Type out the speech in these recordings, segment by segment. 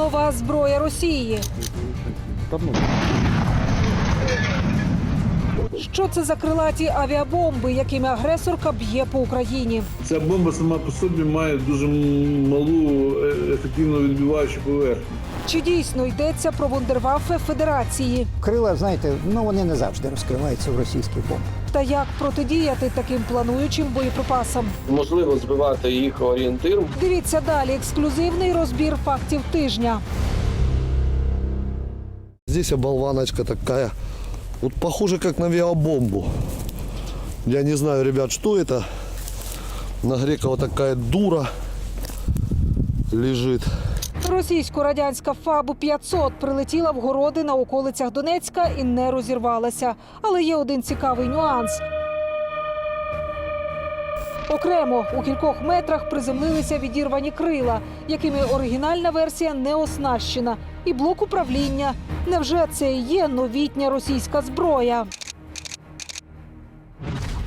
Нова зброя Росії. Що це за крилаті авіабомби, якими агресорка б'є по Україні? Ця бомба сама по собі має дуже малу е, ефективно відбиваючу поверхню. Чи дійсно йдеться про вундерваффе Федерації? Крила, знаєте, ну вони не завжди розкриваються в російських бомбах. Та як протидіяти таким плануючим боєприпасам? можливо збивати їх орієнтир. Дивіться далі ексклюзивний розбір фактів тижня. Здесь оболваночка такая. Вот похоже как на авиабомбу. Я не знаю, ребят, что это. На Грекова такая дура лежит. Російсько-радянська ФАБ 500 прилетіла в городи на околицях Донецька і не розірвалася. Але є один цікавий нюанс. Окремо у кількох метрах приземлилися відірвані крила, якими оригінальна версія не оснащена, і блок управління. Невже це і є новітня російська зброя?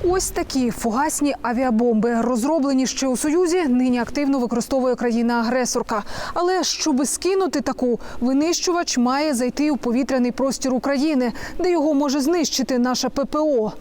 Ось такі фугасні авіабомби, розроблені ще у Союзі, нині активно використовує країна-агресорка. Але щоб скинути таку, винищувач має зайти у повітряний простір України, де його може знищити наша ППО.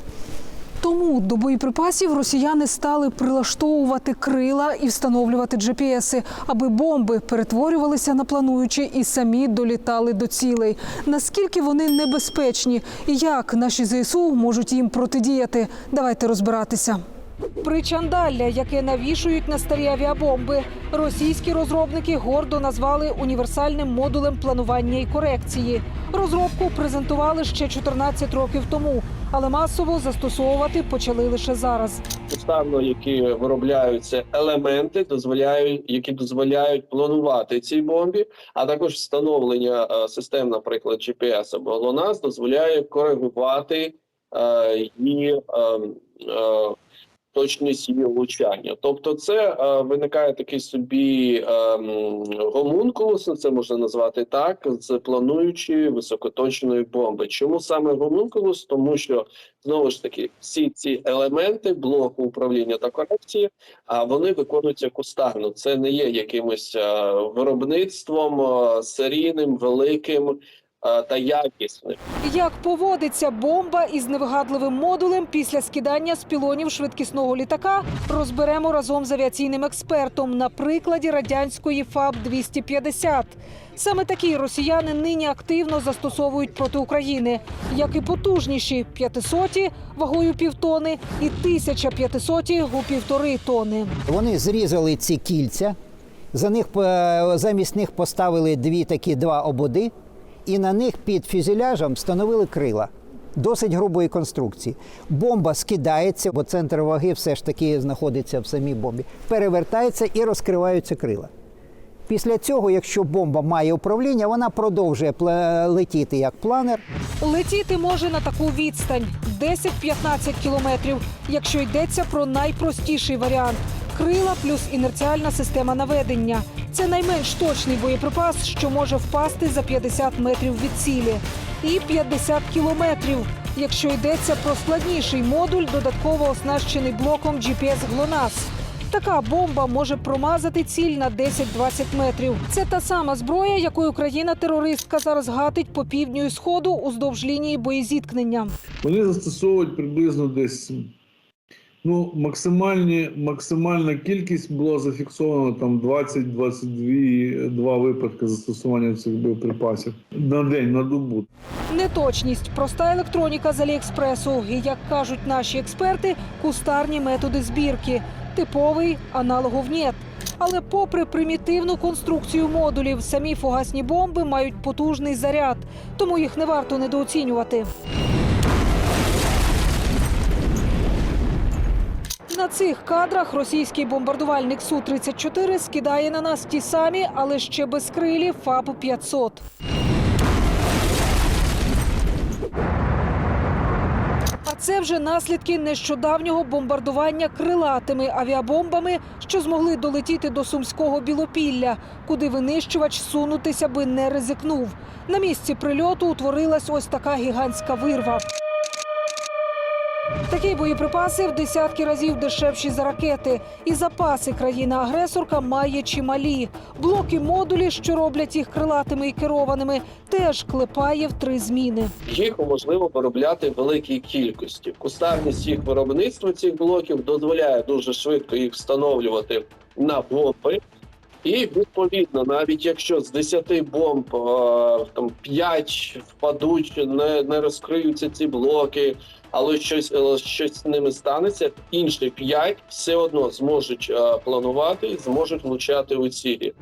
Тому до боєприпасів росіяни стали прилаштовувати крила і встановлювати GPS, аби бомби перетворювалися на плануючі і самі долітали до цілей. Наскільки вони небезпечні і як наші ЗСУ можуть їм протидіяти? Давайте розбиратися. Причандалля, яке навішують на старі авіабомби, російські розробники гордо назвали універсальним модулем планування і корекції. Розробку презентували ще 14 років тому, але масово застосовувати почали лише зараз. Уставно, які виробляються елементи, дозволяють, які дозволяють планувати цій бомбі, а також встановлення е, систем, наприклад, GPS або ЛОНАС, дозволяє коригувати е, її е, е, точність її влучання. Тобто, це е, виникає такий собі е, гомункулус, це можна назвати так, з плануючої високоточної бомби. Чому саме гомункулус? Тому що знову ж таки всі ці елементи блоку управління та корекції, а вони виконуються кустарно. Це не є якимось е, виробництвом е, серійним, великим та якісним. Як поводиться бомба із невигадливим модулем після скидання з пілонів швидкісного літака, розберемо разом з авіаційним експертом на прикладі радянської ФАБ 250 Саме такі росіяни нині активно застосовують проти України, як і потужніші 500 вагою півтони і 1500 у півтори тони. Вони зрізали ці кільця, за них е, замість них поставили дві такі два ободи, і на них під фюзеляжем встановили крила. Досить грубої конструкції. Бомба скидається, бо центр ваги все ж таки знаходиться в самій бомбі. Перевертається і розкриваються крила. Після цього, якщо бомба має управління, вона продовжує летіти як планер. Летіти може на таку відстань 10-15 кілометрів, якщо йдеться про найпростіший варіант. Крила плюс інерціальна система наведення. Це найменш точний боєприпас, що може впасти за 50 метрів від цілі. І 50 кілометрів, якщо йдеться про складніший модуль, додатково оснащений блоком GPS GLONASS. Така бомба може промазати ціль на 10-20 метрів. Це та сама зброя, якою країна-терористка зараз гатить по півдню і сходу уздовж лінії боєзіткнення. Вони застосовують приблизно десь. Ну, максимальні, максимальна кількість була зафіксована там 20-22 два випадки застосування цих боєприпасів на день, на добу. Неточність, проста електроніка з Аліекспресу і, як кажуть наші експерти, кустарні методи збірки, типовий аналогов нет. Але попри примітивну конструкцію модулів, самі фугасні бомби мають потужний заряд, тому їх не варто недооцінювати. На цих кадрах російський бомбардувальник Су-34 скидає на нас ті самі, але ще без крилів ФАБ-500. А це вже наслідки нещодавнього бомбардування крилатими авіабомбами, що змогли долетіти до сумського білопілля, куди винищувач сунутися би не ризикнув. На місці прильоту утворилась ось така гігантська вирва. Такі боєприпаси в десятки разів дешевші за ракети. І запаси країна-агресорка має чималі. Блоки модулі, що роблять їх крилатими і керованими, теж клепає в три зміни. Їх можливо виробляти в великій кількості. Кустарність їх виробництва цих блоків дозволяє дуже швидко їх встановлювати на бомби. І відповідно, навіть якщо з 10 бомб е, там 5 впадуть, не, не розкриються ці блоки, але щось, е, щось з ними станеться, інші 5 все одно зможуть е, планувати зможуть влучати у цілі.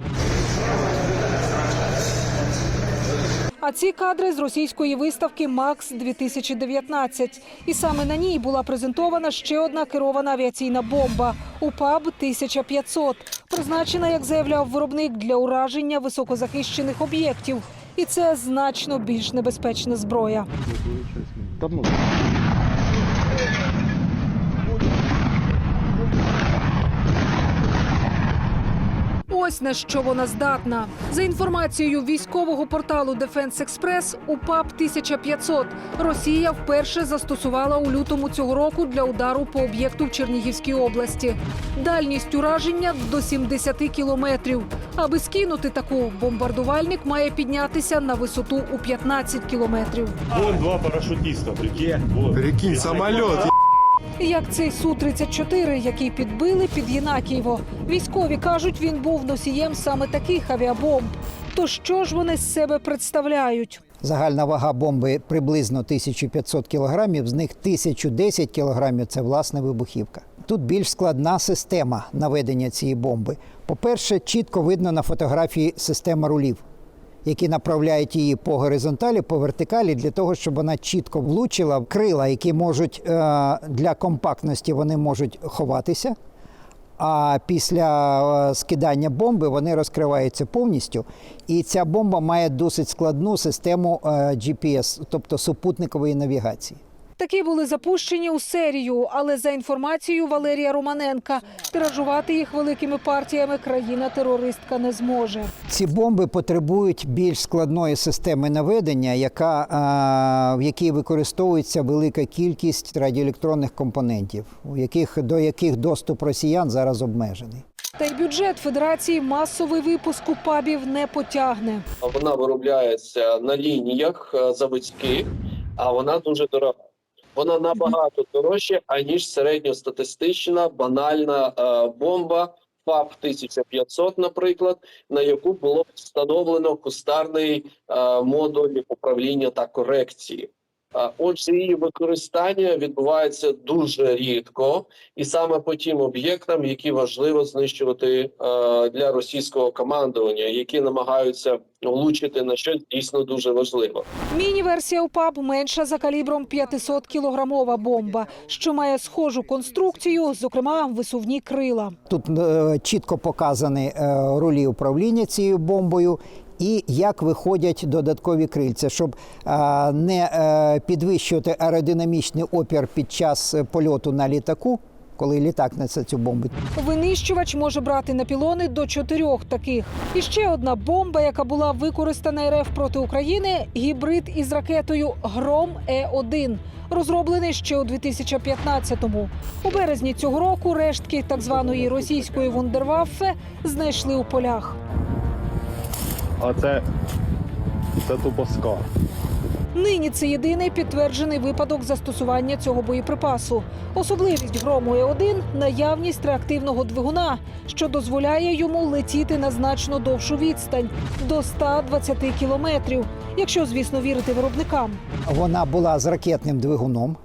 А ці кадри з російської виставки Макс 2019 І саме на ній була презентована ще одна керована авіаційна бомба УПАБ 1500 призначена, як заявляв виробник, для ураження високозахищених об'єктів. І це значно більш небезпечна зброя. Ось на що вона здатна. За інформацією військового порталу Defense Express, УПАП 1500 Росія вперше застосувала у лютому цього року для удару по об'єкту в Чернігівській області. Дальність ураження до 70 кілометрів. Аби скинути таку, бомбардувальник має піднятися на висоту у 15 кілометрів. Вон два парашютиста, прикинь. Прикинь, самолет. Як цей су 34 який підбили під Єнакієво. Військові кажуть, він був носієм саме таких авіабомб. То що ж вони з себе представляють? Загальна вага бомби приблизно 1500 кілограмів, з них 1010 кілограмів це власне вибухівка. Тут більш складна система наведення цієї бомби. По-перше, чітко видно на фотографії система рулів, які направляють її по горизонталі, по вертикалі, для того, щоб вона чітко влучила крила, які можуть е, для компактності вони можуть ховатися. А після е, скидання бомби вони розкриваються повністю. І ця бомба має досить складну систему е, GPS, тобто супутникової навігації. Такі були запущені у серію, але за інформацією Валерія Романенка, тиражувати їх великими партіями країна-терористка не зможе. Ці бомби потребують більш складної системи наведення, яка, в якій використовується велика кількість радіоелектронних компонентів, у яких, до яких доступ росіян зараз обмежений. Та й бюджет Федерації масовий випуск упабів не потягне. Вона виробляється на лініях е, заводських, а вона дуже дорога. Вона набагато дорожча, аніж середньостатистична банальна е, бомба ФАП 1500, наприклад, на яку було встановлено кустарний е, модуль управління та корекції. А Отже, її використання відбувається дуже рідко, і саме по тим об'єктам, які важливо знищувати е, для російського командування, які намагаються влучити на щось дійсно дуже важливо. Міні-версія УПАБ менша за калібром 500 кілограмова бомба, що має схожу конструкцію, зокрема висувні крила. Тут е, чітко показані е, ролі управління цією бомбою. І як виходять додаткові крильця, щоб е, не е, підвищувати аеродинамічний опір під час е, польоту на літаку, коли літак несе цю бомбу. Винищувач може брати на пілони до чотирьох таких. І ще одна бомба, яка була використана РФ проти України гібрид із ракетою Гром Е-1. Розроблений ще у 2015-му. У березні цього року рештки так званої російської вундерваффе знайшли у полях. А це, це тупо скар. Нині це єдиний підтверджений випадок застосування цього боєприпасу. Особливість грому Е-1 – наявність реактивного двигуна, що дозволяє йому летіти на значно довшу відстань до 120 кілометрів, якщо, звісно, вірити виробникам. Вона була з ракетним двигуном,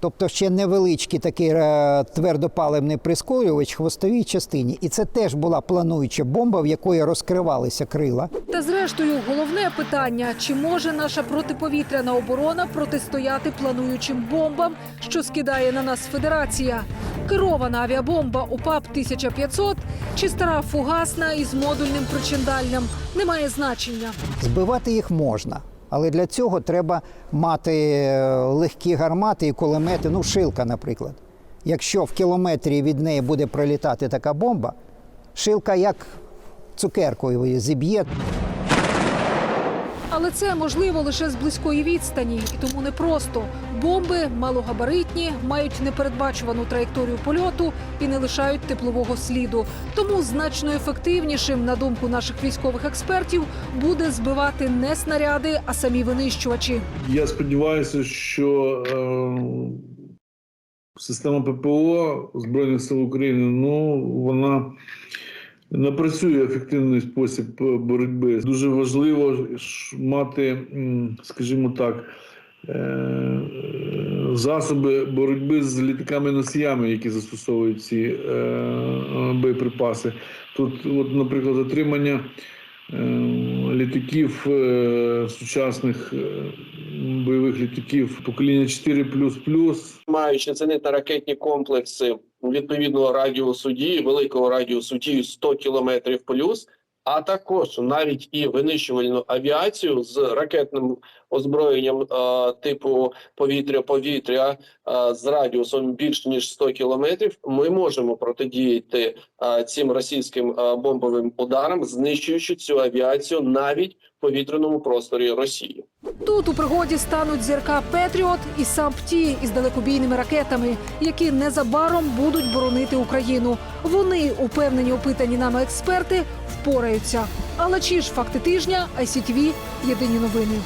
тобто ще невеличкий такий е, твердопаливний прискорювач хвостовій частині. І це теж була плануюча бомба, в якої розкривалися крила. Та зрештою, головне питання: чи може наша протиповітряна оборона протистояти плануючим бомбам, що скидає на нас Федерація? Керована авіабомба УПАП 1500 чи стара фугасна із модульним причиндальням немає значення. Збивати їх можна. Але для цього треба мати е, легкі гармати і кулемети, ну, шилка, наприклад. Якщо в кілометрі від неї буде пролітати така бомба, шилка як цукеркою її зіб'є. Але це можливо лише з близької відстані, і тому непросто. Бомби малогабаритні, мають непередбачувану траєкторію польоту і не лишають теплового сліду. Тому значно ефективнішим, на думку наших військових експертів, буде збивати не снаряди, а самі винищувачі. Я сподіваюся, що е, система ППО Збройних сил України ну, вона напрацює ефективний спосіб боротьби. Дуже важливо мати, скажімо так, засоби боротьби з літаками-носіями, які застосовують ці е, е, боєприпаси. Тут, от, наприклад, отримання е, літаків е, сучасних е, бойових літаків покоління 4++, маючи зенитно-ракетні комплекси відповідного радіусу дії, великого радіусу дії 100 кілометрів плюс, а також навіть і винищувальну авіацію з ракетним озброєнням е, типу повітря-повітря е, з радіусом більш ніж 100 кілометрів, ми можемо протидіяти е, цим російським е, бомбовим ударам, знищуючи цю авіацію навіть в повітряному просторі Росії. Тут у пригоді стануть зірка Петріот і сам ПТІ із далекобійними ракетами, які незабаром будуть боронити Україну. Вони, упевнені опитані нами експерти, впораються. Але чи ж факти тижня ICTV – єдині новини.